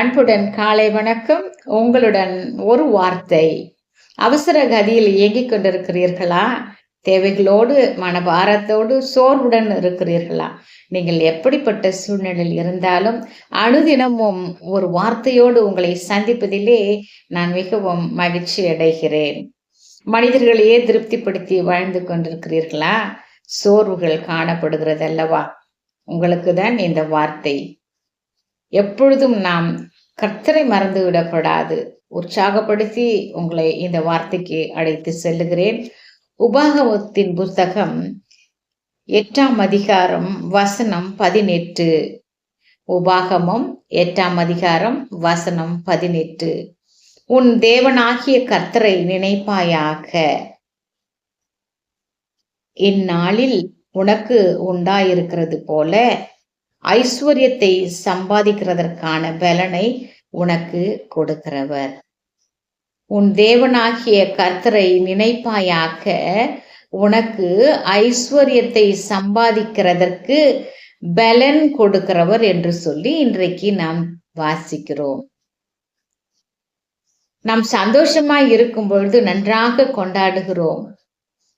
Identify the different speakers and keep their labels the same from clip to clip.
Speaker 1: அன்புடன் காலை வணக்கம். உங்களுடன் ஒரு வார்த்தை. அவசர கதியில் இயங்கிக் கொண்டிருக்கிறீர்களா? தேவைகளோடு மனபாரத்தோடு சோர்வுடன் இருக்கிறீர்களா? நீங்கள் எப்படிப்பட்ட சூழ்நிலையில் இருந்தாலும் அனுதினமும் ஒரு வார்த்தையோடு உங்களை சந்திப்பதிலே நான் மிகவும் மகிழ்ச்சி அடைகிறேன். மனிதர்களையே திருப்திப்படுத்தி வாழ்ந்து கொண்டிருக்கிறீர்களா? சோர்வுகள் காணப்படுகிறது அல்லவா உங்களுக்கு தான் இந்த வார்த்தை. எப்பொழுதும் நாம் கர்த்தரை மறந்துவிடப்படாது உற்சாகப்படுத்தி உங்களை இந்த வார்த்தைக்கு அழைத்து செல்லுகிறேன். உபாகவத்தின் புத்தகம் எட்டாம் அதிகாரம் வசனம் பதினெட்டு. உபாகமம் எட்டாம் அதிகாரம் வசனம் பதினெட்டு. உன் தேவனாகிய கர்த்தரை நினைப்பாயாக. இந்நாளில் உனக்கு உண்டாயிருக்கிறது போல ஐஸ்வர்யத்தை சம்பாதிக்கிறதற்கான பலனை உனக்கு கொடுக்கிறவர். உன் தேவனாகிய கர்த்தரை நினைப்பாயாக உனக்கு ஐஸ்வர்யத்தை சம்பாதிக்கிறதற்கு பலன் கொடுக்கிறவர் என்று சொல்லி இன்றைக்கு நாம் வாசிக்கிறோம். நாம் சந்தோஷமாய் இருக்கும் பொழுது நன்றாக கொண்டாடுகிறோம்.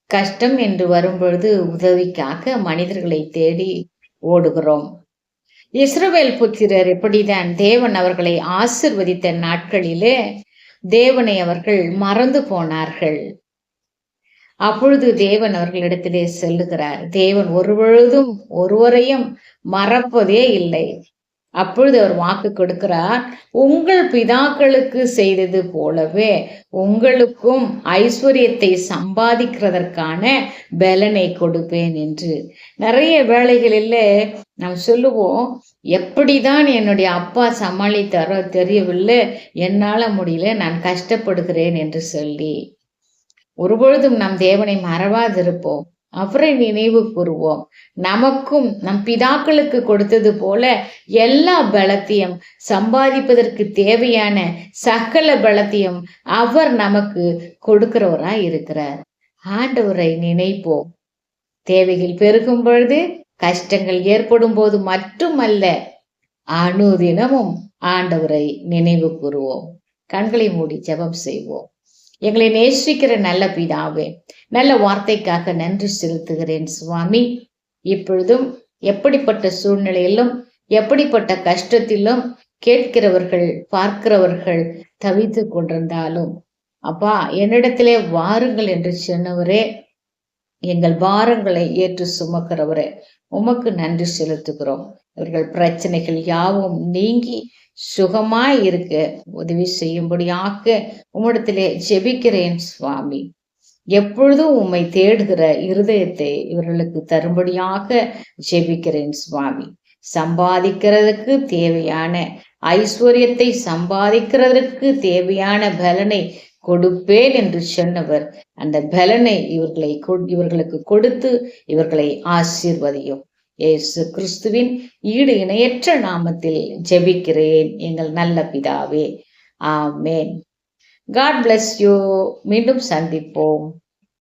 Speaker 1: கஷ்டம் என்று வரும்பொழுது உதவிக்காக மனிதர்களை தேடி ஓடுகிறோம். இஸ்ரவேல் புத்திரர் இப்படிதான் தேவன் அவர்களை ஆசிர்வதித்த நாட்களிலே தேவனை அவர்கள் மறந்து போனார்கள். அப்பொழுது தேவன் அவர்களிடத்திலே செல்லுகிறார். தேவன் ஒருபொழுதும் ஒருவரையும் மறப்பதே இல்லை. அப்பொழுது அவர் வாக்கு கொடுக்கிறார் உங்கள் பிதாக்களுக்கு செய்தது போலவே உங்களுக்கும் ஐஸ்வர்யத்தை சம்பாதிக்கிறதற்கான பலனை கொடுப்பேன் என்று. நிறைய வேலைகளில் நாம் சொல்லுவோம் எப்படிதான் என்னுடைய அப்பா சமாளித்தாரோ தெரியவில்லை என்னால் முடியல நான் கஷ்டப்படுகிறேன் என்று சொல்லி. ஒருபொழுதும் நம் தேவனை மறவாதிருப்போம். அவரை நினைவு கூறுவோம். நமக்கும் நம் பிதாக்களுக்கு கொடுத்தது போல எல்லா பலத்தையும் சம்பாதிப்பதற்கு தேவையான சகல பலத்தையும் அவர் நமக்கு கொடுக்கிறவரா இருக்கிறார். ஆண்டவரை நினைப்போம். தேவைகள் பெருகும் பொழுது கஷ்டங்கள் ஏற்படும் போது மட்டுமல்ல அணுதினமும் ஆண்டவரை நினைவு கூறுவோம். கண்களை மூடி ஜெபம் செய்வோம். எங்களை நேசிக்கிற நல்ல பிதாவே நல்ல வார்த்தைக்காக நன்றி செலுத்துகிறேன் சுவாமி. இப்பொழுதும் எப்படிப்பட்ட சூழ்நிலையிலும் எப்படிப்பட்ட கஷ்டத்திலும் கேட்கிறவர்கள் பார்க்கிறவர்கள் தவித்து கொண்டிருந்தாலும் அப்பா என்னிடத்திலே வாருங்கள் என்று சொன்னவரே எங்கள் பாரங்களை ஏற்று சுமக்கிறவரே உமக்கு நன்றி செலுத்துகிறோம். இவர்கள் பிரச்சனைகள் யாவும் நீங்கி சுகமாய் இருக்க உதவி செய்யும்படியாக உம்மிடத்திலே ஜெபிக்கிறேன் சுவாமி. எப்பொழுதும் உம்மை தேடுகிற இருதயத்தை இவர்களுக்கு தரும்படியாக ஜெபிக்கிறேன் சுவாமி. சம்பாதிக்கிறதுக்கு தேவையான ஐஸ்வர்யத்தை சம்பாதிக்கிறதற்கு தேவையான பலனை கொடுப்பேன் என்று சொன்னவர் அந்த பலனை இவர்களை இவர்களுக்கு கொடுத்து இவர்களை ஆசீர்வதியும். ஏசு கிறிஸ்துவின் ஈடு இணையற்ற நாமத்தில் ஜெபிக்கிறேன் எங்கள் நல்ல பிதாவே. ஆமேன். காட் பிளஸ் யூ மீண்டும் சந்திப்போம்.